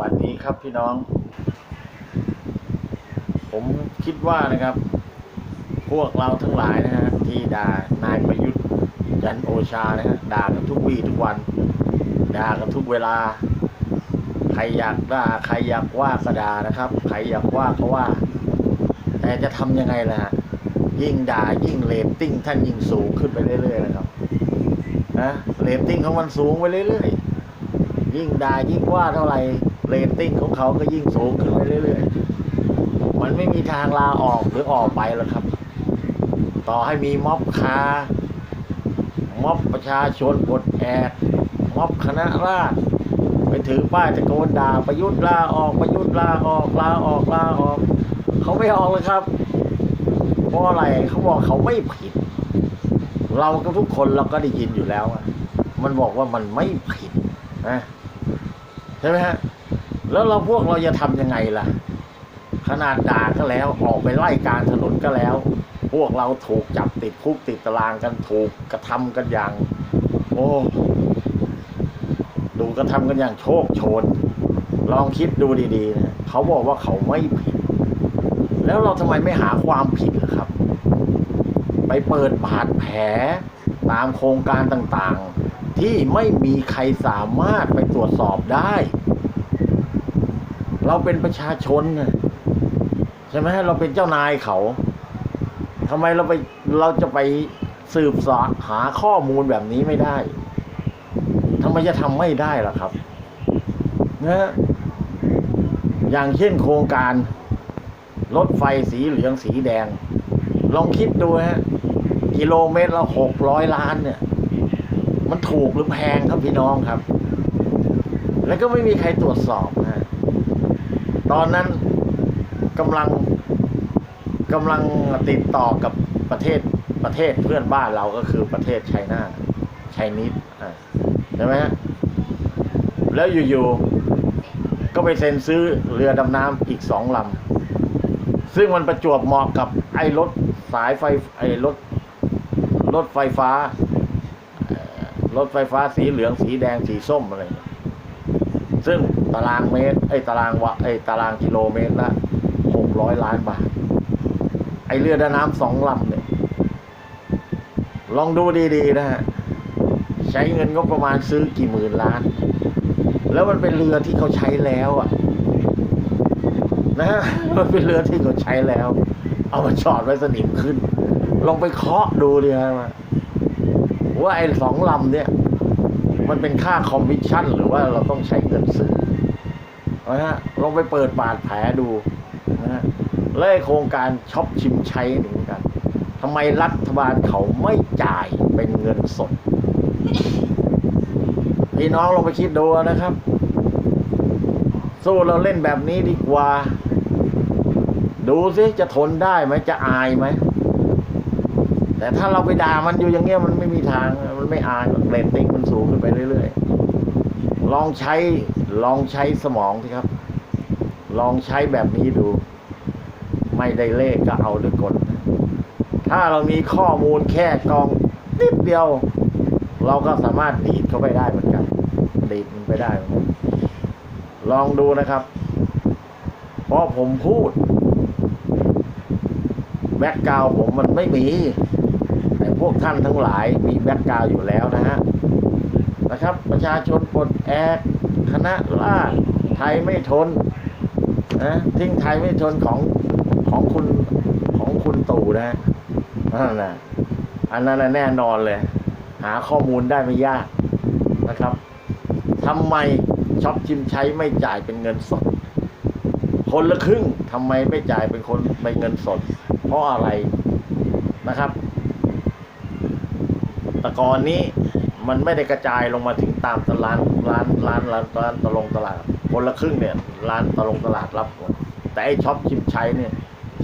วัสดีครับพี่น้อง ผมคิดว่านะครับ พวกเราทั้งหลายนะฮะที่ด่านายประยุทธ์จันโอชานะฮะด่ากันทุกวี่ทุกวันด่ากันทุกเวลา ใครอยากด่าใครอยากว่าก็ด่านะครับ ใครอยากว่าก็ว่า แต่จะทำยังไงล่ะยิ่งด่ายิ่งเรตติ้งท่านยิ่งสูงขึ้นไปเรื่อยๆนะครับนะเรตติ้งของมันสูงไปเรื่อยๆยิ่งด่ายิ่งว่าเท่าไหร่ เรตติ้งของเขาก็ยิ่งสูงขึ้นไปเรื่อยๆ มันไม่มีทางลาออกหรือออกไปหรอกครับ ต่อให้มีม็อบคา ม็อบประชาชนปลดแอกม็อบคณะราษฎรไปถือป้ายตะโกนด่าประยุทธ์ลาออกประยุทธ์ลาออกลาออกลาออก เขาไม่ออกเลยครับเพราะอะไรเขาบอกเขาไม่ผิด เราก็ทุกคนเราก็ได้ยินอยู่แล้วมันบอกว่ามันไม่ผิดนะใช่ไหมฮะ แล้วเราพวกเราจะทำยังไงล่ะ ขนาดด่าก็แล้วออกไปไล่กลารถนนก็แล้ว พวกเราถูกจับติดคุกติดตารางกันถูกกระทำกันอย่าง โอ้ดูกระทำกันอย่างโชคโชน ลองคิดดูดีๆนะเขาบอกว่าเขาไม่ผิด แล้วเราทำไมไม่หาความผิดล่ะครับ ไปเปิดบาดแผลตามโครงการต่างๆ ที่ไม่มีใครสามารถไปตรวจสอบได้ เราเป็นประชาชนใช่ไหมเราเป็นเจ้านายเขาทำไมเราไปเราจะไปสืบสอบหาข้อมูลแบบนี้ไม่ได้ทำไมจะทำไม่ได้ล่ะครับนะอย่างเช่นโครงการรถไฟสีเหลืองสีแดง ลองคิดดูฮะกิโลเมตรละหกร้อยล้านเนี่ย มันถูกหรือแพงครับพี่น้องครับ แล้วก็ไม่มีใครตรวจสอบนะ ตอนนั้นกำลังกำลังติดต่อกับประเทศประเทศเพื่อนบ้านเราก็คือประเทศไชน่าไชนีสใช่ไหมฮะแล้วอยู่ๆก็ไปเซ็นซื้อเรือดำน้ำอีกสองลำซึ่งมันประจวบเหมาะกับไอ้รถสายไฟไอ้รถรถไฟฟ้ารถไฟฟ้าสีเหลืองสีแดงสีส้มอะไรเนี่ย ซึ่งตารางเมตรไอ้ตารางวะไอ้ตารางกิโลเมตรละหกร้อยล้านบาท ไอ้เรือดำน้ำสองลำเนี่ย ลองดูดีๆนะฮะ ใช้เงินงบประมาณซื้อกี่หมื่นล้าน แล้วมันเป็นเรือที่เขาใช้แล้วอะ นะฮะมันเป็นเรือที่เขาใช้แล้ว เอามาจอดไว้สนิมขึ้น ลองไปเคาะดูเลยนะว่าไอ้สองลำเนี่ย มันเป็นค่าคอมมิชชั่น หรือว่าเราต้องใช้เงินซื้อนะฮะลองไปเปิดบาดแผลดูนะฮะแล้วไอ้โครงการช็อปชิมใช้เหมือนกันทำไมรัฐบาลเขาไม่จ่ายเป็นเงินสด พี่น้องลองไปคิดดูนะครับ สู้เราเล่นแบบนี้ดีกว่า ดูซิจะทนได้ไหมจะอายไหม แต่ถ้าเราไปด่ามันอยู่อย่างเงี้ยมันไม่มีทาง มันไม่อายหรอกเรตติ้งมันสูงขึ้นไปเรื่อยๆ ลองใช้ลองใช้สมองสิครับ ลองใช้แบบนี้ดู ไม่ได้เลขก็เอาด้วยกลถ้าเรามีข้อมูลแค่กองนิดเดียว เราก็สามารถดีดเข้าไปได้เหมือนกัน ดีดมันไปได้ลองดูนะครับ เพราะผมพูด แบ็กกราวผมมันไม่มี พวกท่านทั้งหลายมีแบ็กกราวอยู่แล้วนะฮะนะครับ ประชาชนปลดแอกคณะราไทยไม่ทนนะทิ้งไทยไม่ทนของของคุณของคุณตู่นะนั่นนะอันนั้นแน่นอนเลย หาข้อมูลได้ไม่ยากนะครับทำไมช็อปชิมใช้ไม่จ่ายเป็นเงินสด คนละครึ่งทำไมไม่จ่ายเป็นคนเป็นเงินสด เพราะอะไรนะครับ ตะกอนนี้มันไม่ได้กระจายลงมาถึงตามตลาดร้านร้านร้านร้านตลงตลาด คนละครึ่งเนี่ยร้านตลงตลาดรับหมดแต่ไอช็อปชิมใช้เนี่ย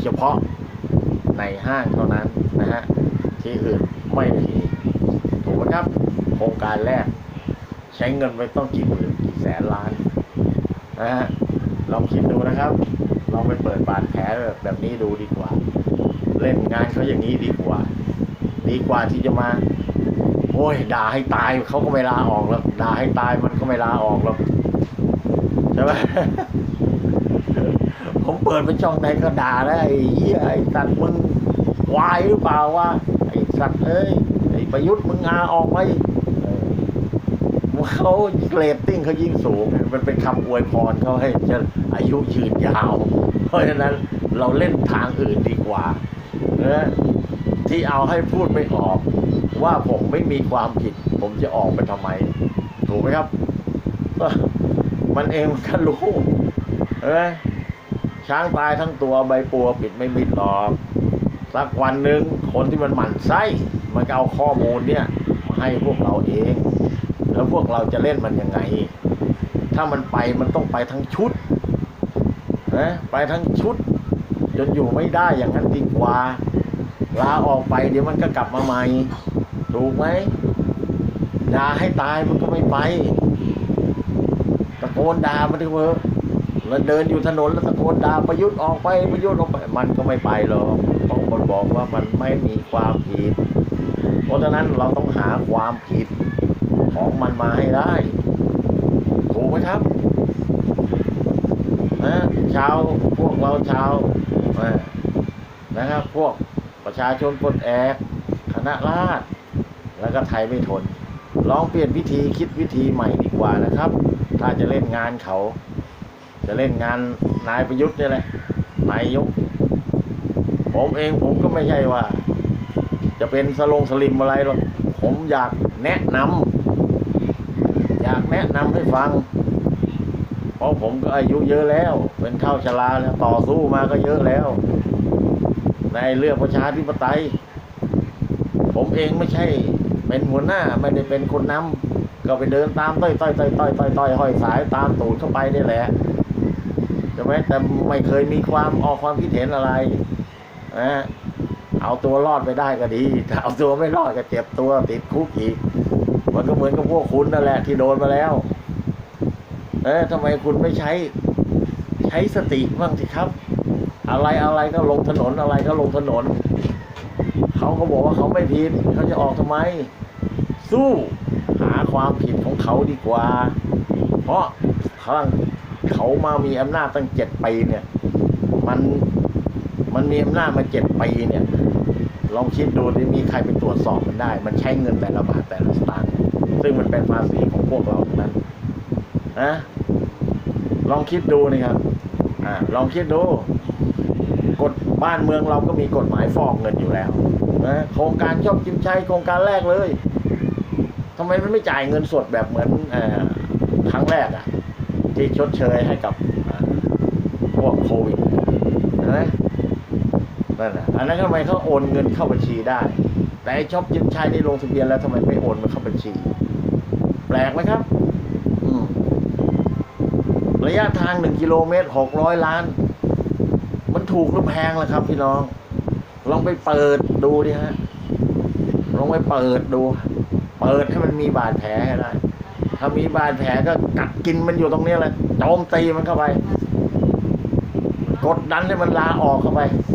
เฉพาะในห้างเท่านั้นนะฮะที่อื่นไม่มีถูกไหมครับโครงการแรก ใช้เงินไปต้องกี่หมื่นกี่แสนล้านนะฮะลองคิดดูนะครับลองไปเปิดบาดแผลแบบแบบนี้ดูดีกว่า เล่นงานเขาอย่างนี้ดีกว่า ดีกว่าที่จะมา โอ้ยด่าให้ตายเขาก็ไม่ลาออกแล้วด่าให้ตายมันก็ไม่ลาออกแล้วใช่ไหมผมเปิดเป็นช่องไหนก็ด่าแล้วไอ้เหี้ยไอ้สัตว์มึงวายหรือเปล่าวะไอ้สัตว์เอ้ยไอ้ประยุทธ์มึงอาออกไปเออเขาเรตติ้งเขายิ่งสูง มันเป็นคำอวยพรเขาให้จะอายุยืนยาว เพราะฉะนั้นเราเล่นทางอื่นดีกว่านะ ที่เอาให้พูดไม่ออก ว่าผมไม่มีความผิด ผมจะออกไปทำไม ถูกไหมครับ มันเองมันก็รู้เอ้ยช้างตายทั้งตัวใบปัวปิดไม่มิดหรอกสักวันหนึ่งคนที่มันหมั่นไส้มันก็เอาข้อมูลเนี่ยมาให้พวกเราเอง แล้วพวกเราจะเล่นมันยังไง ถ้ามันไปมันต้องไปทั้งชุดนะไปทั้งชุด จนอยู่ไม่ได้อย่างนั้นดีกว่า ลาออกไปเดี๋ยวมันก็กลับมาใหม่ ถูกไหมด่าให้ตายมันก็ไม่ไป ตะโกนด่ามันเวอแล้วเดินอยู่ถนนแล้วตะโกนด่าประยุทธ์ออกไปประยุทธ์ออกไป มันก็ไม่ไปหรอกเพราะคนบอกว่ามันไม่มีความผิด เพราะฉะนั้นเราต้องหาความผิดของมันมาให้ได้ ถูกไหมครับนะชาวพวกเราชาวนะครับพวก ประชาชนปลดแอกคณะราษฎรแล้วก็ไทยไม่ทน ลองเปลี่ยนวิธีคิดวิธีใหม่ดีกว่านะครับ ถ้าจะเล่นงานเขา จะเล่นงานนายประยุทธ์นี่แหละนายยกผมเองผมก็ไม่ใช่ว่า จะเป็นสลงสลิมอะไรหรอกผมอยากแนะนำอยากแนะนำให้ฟัง เพราะผมก็อายุเยอะแล้ว เป็นข้าวชราแล้วต่อสู้มาก็เยอะแล้ว ในเรื่องประชาธิปไตย ผมเองไม่ใช่ เป็นหัวหน้าไม่ได้เป็นคนนำก็ไปเดินตามต้อยต้อยต้อยต้อยต้อยต้อยห้อยสายตามตูดเข้าไปนี่แหละใช่ไหมแต่ไม่เคยมีความออกความคิดเห็นอะไรนะเอาตัวรอดไปได้ก็ดีถ้าเอาตัวไม่รอดก็เจ็บตัวติดคุกอีกมันก็เหมือนกับพวกคุณนั่นแหละที่โดนมาแล้ว เอ๊ะทำไมคุณไม่ใช้ ใช้สติบ้างสิครับ อะไรอะไรก็ลงถนนอะไรก็ลงถนน เขาก็บอกว่าเขาไม่ผิดเขาจะออกทำไม สู้หาความผิดของเขาดีกว่า เพราะเขาเขามามีอำนาจตั้งเจ็ดปีเนี่ย มันมันมีอำนาจมาเจ็ดปีเนี่ยลองคิดดูดิมีใครไปตรวจสอบมันได้ มันใช้เงินแต่ละบาทแต่ละสตางค์ซึ่งมันเป็นภาษีของพวกเราทั้งนั้นนะลองคิดดูนี่ครับ อลองคิดดูกฎบ้านเมืองเราก็มีกฎหมายฟอกเงินอยู่แล้วนะโครงการชอบกินใช้โครงการแรกเลยทำไมมันไม่จ่ายเงินสดแบบเหมือนอครั้งแรกอะที่ชดเชยให้กับพวกโควิดนะนั่นแหละอันนั้นทำไมเขาโอนเงินเข้าบัญชีได้ แต่ชอบกินใช้ในลงทะเบียนแล้วทำไมไม่โอนมันเข้าบัญชี แปลกไหมครับ ระยะทางหนึ่งกิโลเมตรหกร้อยล้าน มันถูกหรือแพงล่ะครับ พี่น้อง ลองไปเปิดดูดิฮะ ลองไปเปิดดู เปิดให้มันมีบาดแผลให้ได้ ถ้ามีบาดแผลก็กัดกินมันอยู่ตรงนี้แหละโจมตีมันเข้าไป กดดันให้มันลาออกเข้าไป